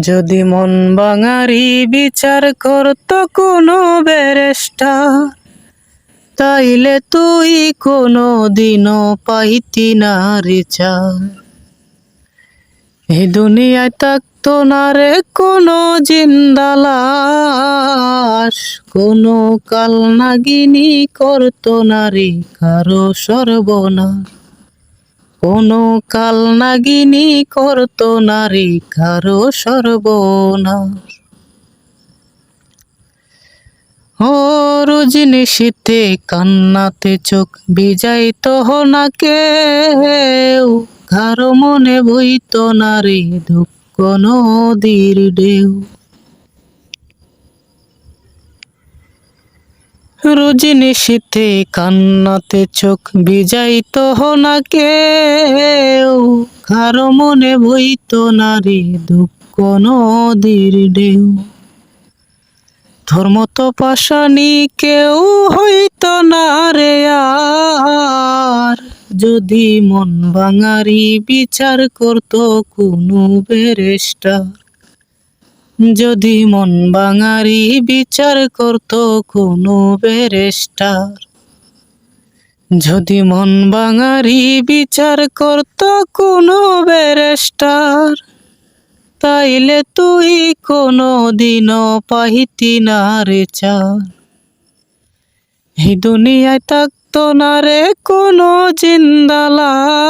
যদি মন বাঙারি বিচার করত কোনো বেরেস্টা তাইলে তুই কোনো দিনও পাইতি না রিচার। এই দুনিয়ায় থাকতো না রে কোনো জিন্দালাস কোনো কাল নাগিনী করতো নারী কারও সর্বনাশ। কোনো কাল নাগিনী করতো নারী কারও সর্বনাশ। ও রোজিনী শীতে কান্নাতে চোখ বিজাইত না কেউ, কারও মনে বইত নারী দুঃখ নদীর ঢেউ। শীতে কান্নাতে চোখ বিজাইত না কেউ। কারও মনে বইত নারী দুঃখ নদীর ঢেউ। ধর্ম তো পাশানি কেউ হইত না রে আর। যদি মন বাঙারি বিচার করত কোনো বেরেস্টা যদি মন বাঙারি বিচার করত কোনো বেরেস্টার যদি মন বাঙারি বিচার করত কোনো বেরেস্টার তাইলে তুই কোনো দিনও পাহিতি না রে চার এই দুনিয়ায় থাকতো না রে কোনো জিন্দালাস